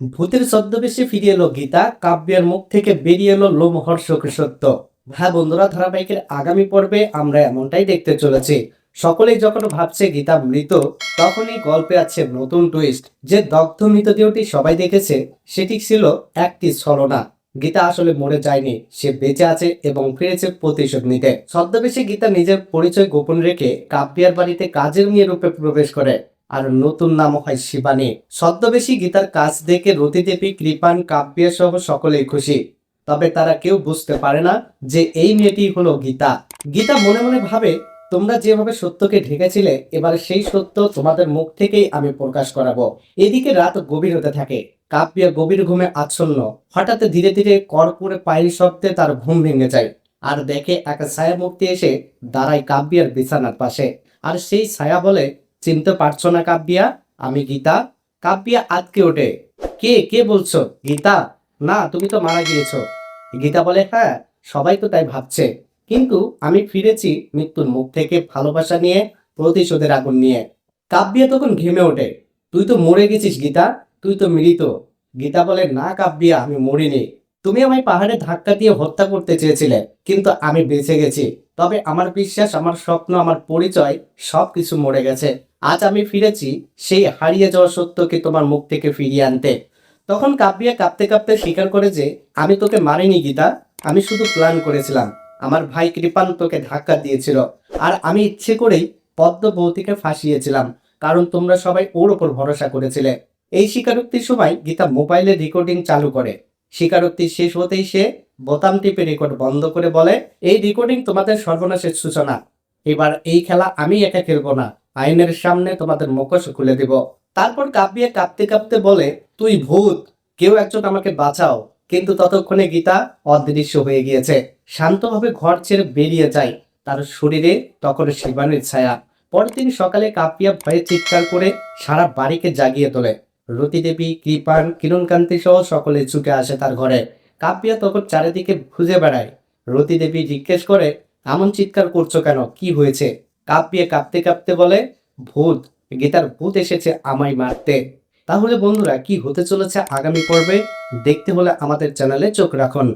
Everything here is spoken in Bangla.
ভূতের ছদ্মবেশে ফিরে এলো গীতা, কাব্যের মুখ থেকে বেরিয়ে এলো লোমহর্ষক সত্য। হ্যাঁ বন্ধুরা, ধারাবাহিকের আগামী পর্বে আমরা এমনটাই দেখতে চলেছি। সকলেই যখন ভাবছে গীতা মৃত, তখনই গল্পে আছে নতুন টুইস্ট যে দগ্ধ মৃতদেহটি সবাই দেখেছে সেটি ছিল একটি ছলনা। গীতা আসলে মরে যায়নি, সে বেঁচে আছে এবং ফিরেছে প্রতিশোধ নিতে। ছদ্মবেশে গীতা নিজের পরিচয় গোপন রেখে কাব্যার বাড়িতে কাজের মেয়ে রূপে প্রবেশ করে। আর নতুন নাম হয় শিবানী। ছদ্মবেশী গীতার কাজ দেখে রতিদেবী কৃপান কাব্যা সহ সকলেই খুশি। তবে তারা কেউ বুঝতে পারে না যে এই মেয়েটি হলো গীতা। গীতা মনে মনে ভাবে, তোমরা যেভাবে সত্যকে ঢেকেছিলে, এবার সেই সত্য তোমাদের মুখ থেকেই আমি প্রকাশ করাবো। এদিকে রাত গভীর হতে থাকে। কাব্যা গভীর ঘুমে আচ্ছন্ন। হঠাৎ ধীরে ধীরে কর্পূরে পায়ের শব্দে তার ঘুম ভেঙে যায়। আর দেখে এক ছায়া মূর্তি এসে দাঁড়ায় কাব্যের বিছানার পাশে। আর সেই ছায়া বলে চিনতে পারছ না কাব্যা আমি গীতা। কাব্যা আটকে ওঠে। কে কে বলছো? গীতা? না, তুমি তো মারা গিয়েছো। গীতা বলে হ্যাঁ সবাই তো তাই ভাবছে। কিন্তু আমি ফিরেছি মৃত্যুর মুখ থেকে ভালোবাসা নিয়ে, প্রতিশোধের আগুন নিয়ে। কাব্যা তখন ঘেমে ওঠে। তুই তো মরে গেছিস, গীতা। তুই তো মৃত। গীতা বলে, না কাব্যা আমি মরিনি। তুমি আমায় পাহাড়ে ধাক্কা দিয়ে হত্যা করতে চেয়েছিলে, কিন্তু আমি বেঁচে গেছি। তবে আমার বিশ্বাস, আমার স্বপ্ন, আমার পরিচয় সবকিছু মরে গেছে। আজ আমি ফিরেছি সেই হারিয়ে যাওয়া সত্যকে তোমার মুখ থেকে ফিরিয়ে আনতে। তখন কাব্যা কাঁপতে কাঁপতে স্বীকার করে যে, আমি তোকে মারিনি গীতা, আমি শুধু প্ল্যান করেছিলাম। আমার ভাই কৃপান তোকে ধাক্কা দিয়েছিল আর আমি ইচ্ছে করেই পদ্মবতীকে ফাঁসিয়েছিলাম, কারণ তোমরা সবাই ওর ওপর ভরসা করেছিলে। এই স্বীকারোক্তির সময় গীতা মোবাইলে রেকর্ডিং চালু করে। স্বীকারোক্তি শেষ হতেই সে বোতাম টিপে রেকর্ড বন্ধ করে বলে, এই রেকর্ডিং তোমাদের সর্বনাশের সূচনা। এবার এই খেলা আমি একা খেলব না। আইনের সামনে তোমাদের মুখোশ খুলে দেব। তারপর কাঁপিয়ে কাঁপতে কাঁপতে বলে, তুই ভূত, কেউ একজন আমাকে বাঁচাও। কিন্তু ততক্ষণে গীতা অদৃশ্য হয়ে গিয়েছে। শান্তভাবে ঘর ছেড়ে বেরিয়ে যায়। তার শরীরে তখন শিবানীর ছায়া। পরের দিন সকালে কাপিয়া ভয়ে চিৎকার করে সারা বাড়িকে জাগিয়ে তোলে। রতি দেবী কৃপান, কিরণকান্তি সহ সকলে ছুটে আসে তার ঘরে। কাপিয়া তখন চারিদিকে খুঁজে বেড়ায়। রতি দেবী জিজ্ঞেস করে, এমন চিৎকার করছ কেন? কি হয়েছে? কাঁপিয়ে কাঁপতে কাঁপতে বলে, ভূত, গীতার ভূত এসেছে আমায় মারতে। তাহলে বন্ধুরা, কি হতে চলেছে আগামী পর্বে? দেখতে হলে আমাদের চ্যানেলে চোখ রাখুন।